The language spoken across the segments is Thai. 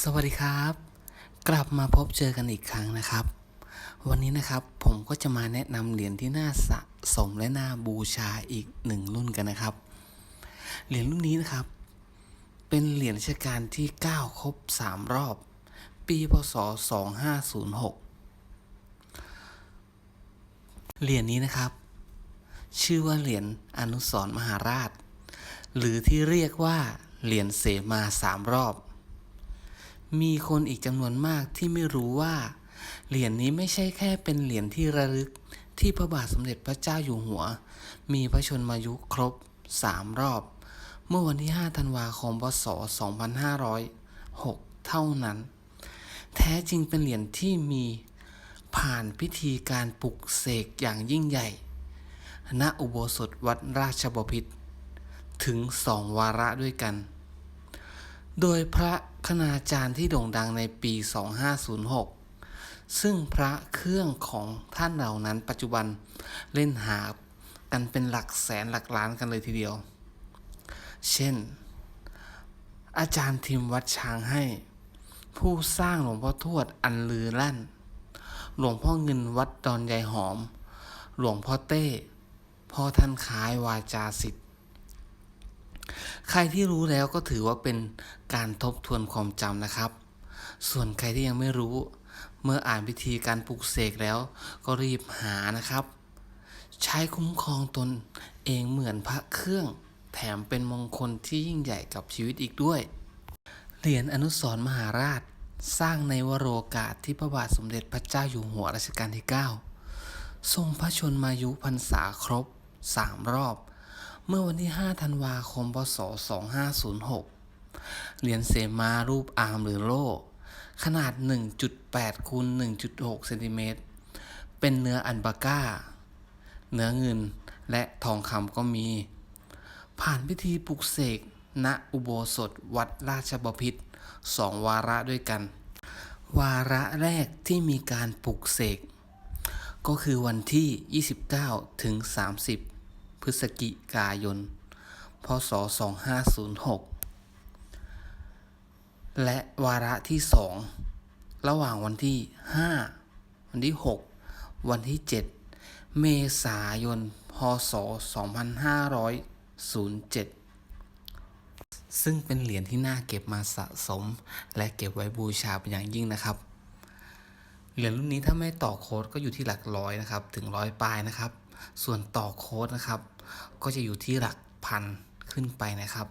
สวัสดีครับ กลับมาพบเจอกันอีกครั้งนะครับ วันนี้นะครับผมก็จะมาแนะนำเหรียญที่น่าสะสมและน่าบูชาอีกหนึ่งรุ่นกันนะครับ เหรียญรุ่นนี้นะครับ เป็นเหรียญราชการที่ 9 ครบ 3 รอบ ปีพศ 2506 เหรียญนี้นะครับ ชื่อว่าเหรียญอนุสรมหาราช หรือที่เรียกว่าเหรียญเสมาสามรอบ มีคนอีกจำนวนมากที่ไม่รู้ว่า เหรียญนี้ไม่ใช่แค่เป็นเหรียญที่ระลึกที่พระบาทสมเด็จพระเจ้าอยู่หัว มีพระชนมายุครบ3รอบ เมื่อวันที่ 5 ธันวาคม พศ 2506 เท่านั้น แท้จริงเป็นเหรียญที่มีผ่านพิธีการปลุกเสกอย่างยิ่งใหญ่ ณ อุโบสถวัดราชบพิตร ถึงสองวาระด้วยกัน โดยพระคณาจารย์ที่โด่งดังในปี 2506 ซึ่งพระเครื่องของท่านเหล่านั้นปัจจุบันเล่นหากันเป็นหลักแสนหลักล้านกันเลยทีเดียว เช่น อาจารย์ทิมวัดช้างให้ ผู้สร้างหลวงพ่อทวดอันลือลั่น หลวงพ่อเงินวัดดอนยายหอม หลวงพ่อเต้ พ่อท่านคล้ายวาจาสิทธิ์ ใครที่รู้แล้วก็ถือว่าเป็นการทบทวนความจำนะครับ ส่วนใครที่ยังไม่รู้ เมื่ออ่านพิธีการปลุกเสกแล้ว ก็รีบหานะครับ ใช้คุ้มครองตนเองเหมือนพระเครื่อง แถมเป็นมงคลที่ยิ่งใหญ่กับชีวิตอีกด้วย เหรียญอนุสรมหาราช สร้างในวโรกาสที่พระบาทสมเด็จพระเจ้าอยู่หัวรัชกาลที่ 9 ทรงพระชนมายุพรรษาครบ3รอบ เมื่อวันที่ 5 ธันวาคม พศ 2506 เหรียญเสมารูปอาร์มหรือโล่ ขนาด 1.8คูณ1.6 เซนติเมตร เป็นเนื้ออันบาก้า เนื้อเงินและทองคำก็มี ผ่านพิธีปลุกเสก ณ อุโบสถวัดราชบพิตรสองวาระด้วยกัน วาระแรกที่มีการปลุกเสกก็คือวันที่ 29 ถึง 30 พฤศจิกายน พศ 2506 และวาระที่ 2 ระหว่างวันที่ 5 วันที่ 6 วันที่ 7 เมษายน พศ 2507ซึ่งเป็นเหรียญที่น่าเก็บมาสะสม และเก็บไว้บูชาเป็นอย่างยิ่งนะครับ เหรียญรุ่นนี้ถ้าไม่ต่อโค้ดก็อยู่ที่หลักร้อยนะครับ ถึงร้อยปลายนะครับ ส่วนต่อโค้ดนะครับ ก็จะอยู่ที่หลักพันขึ้นไปนะครับ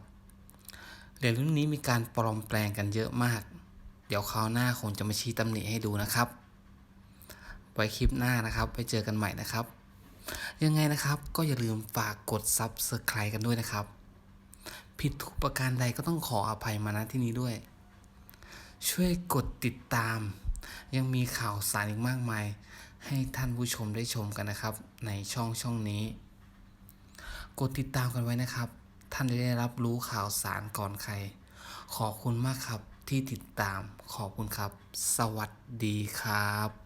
เหรียญรุ่นนี้มีการปลอมแปลงกันเยอะมาก เดี๋ยวคราวหน้าคงจะมาชี้ตำหนิให้ดูนะครับ ไว้คลิปหน้านะครับ ไปเจอกันใหม่นะครับ ยังไงนะครับก็อย่าลืมฝากกด Subscribe กันด้วยนะครับ ผิดทุกประการใดก็ต้องขออภัยมาณที่นี้ด้วย ช่วยกดติดตาม ยังมีข่าวสารอีกมากมาย ให้ท่านผู้ชมได้ชมกันนะครับ ในช่องช่องนี้ กดติดตามกันไว้นะครับ ท่านจะได้รับรู้ข่าวสารก่อนใคร ขอบคุณมากครับที่ติดตามขอบคุณครับ สวัสดีครับ